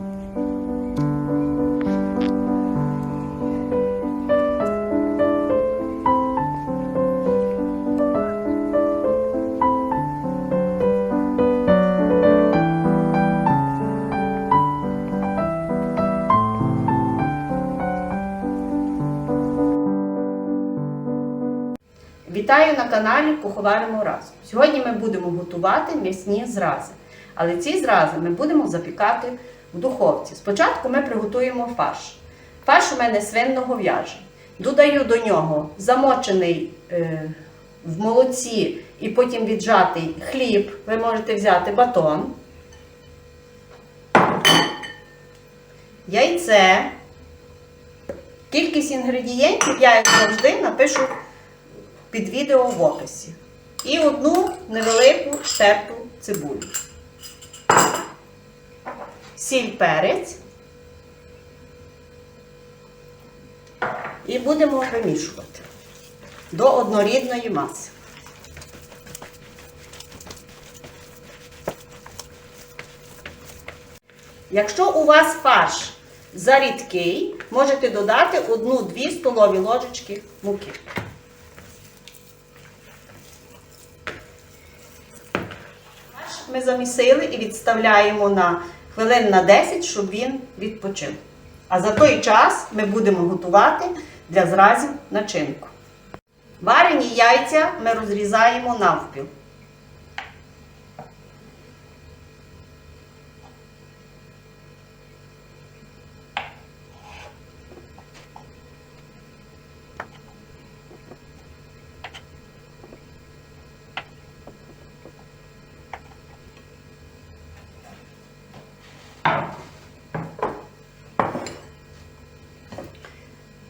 Вітаю на каналі Куховаримо разом. Сьогодні ми будемо готувати м'ясні зрази. Але ці зрази ми будемо запікати в духовці. Спочатку ми приготуємо фарш. Фарш у мене свинно-говяжий. Додаю до нього замочений е, в молоці і потім віджатий хліб. Ви можете взяти батон, яйце. Кількість інгредієнтів я, як завжди, напишу під відео в описі. І одну невелику терту цибулю. Сіль перець. І будемо вимішувати до однорідної маси. Якщо у вас фарш зарідкий, можете додати 1-2 столові ложечки муки. Ми замісили і відставляємо на хвилин на 10, щоб він відпочив. А за той час ми будемо готувати для зразів начинку. Варені яйця ми розрізаємо навпіл.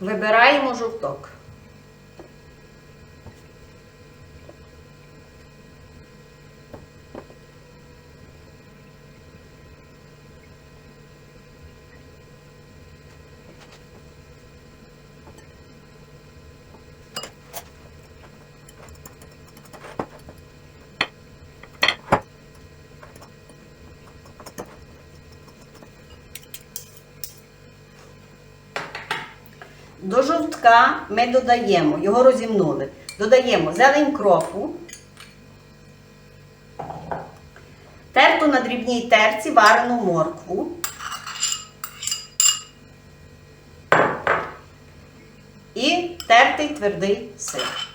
Вибираємо жовток. До жовтка ми додаємо, його розімнули. Додаємо зелень кропу, терту на дрібній терці варену моркву. І тертий твердий сир.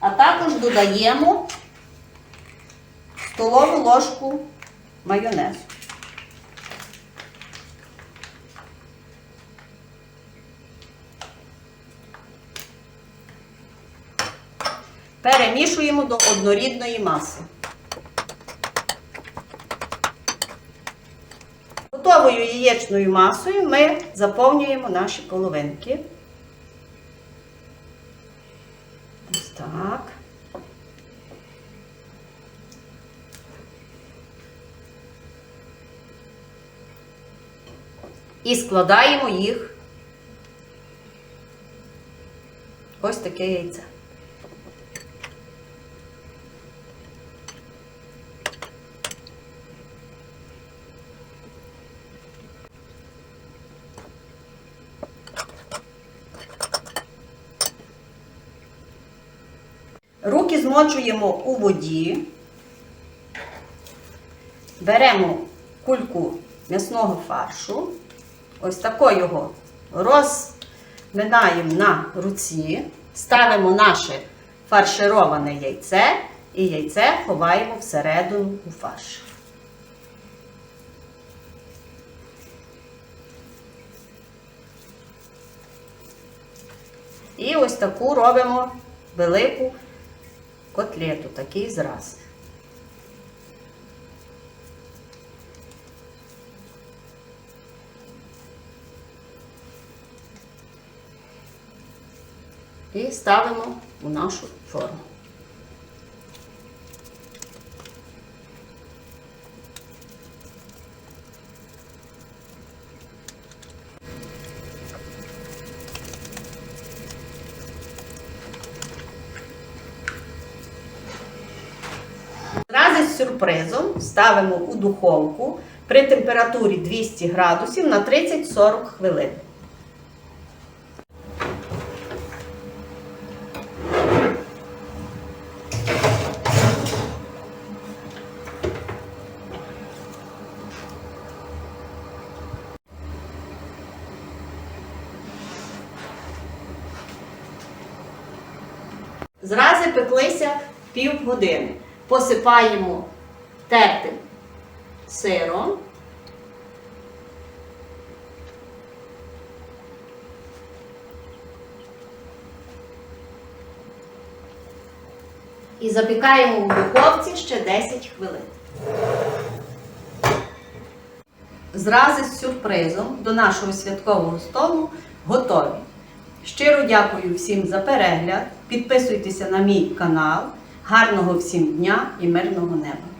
А також додаємо столову ложку майонезу. Перемішуємо до однорідної маси. Готовою яєчною масою ми заповнюємо наші половинки. Ось так. І складаємо їх ось таке яйце. Руки змочуємо у воді, беремо кульку м'ясного фаршу, ось тако його розминаємо на руці, ставимо наше фаршироване яйце і яйце ховаємо всередину у фарш. І ось таку робимо велику котлету, такий зраз. І ставимо у нашу форму. Зрази сюрпризом ставимо у духовку при температурі 200 градусів на 30-40 хвилин. Зрази пеклися півгодини. Посипаємо тертим сиром. І запікаємо в духовці ще 10 хвилин. Зрази з сюрпризом до нашого святкового столу готові. Щиро дякую всім за перегляд. Підписуйтеся на мій канал. Гарного всім дня і мирного неба!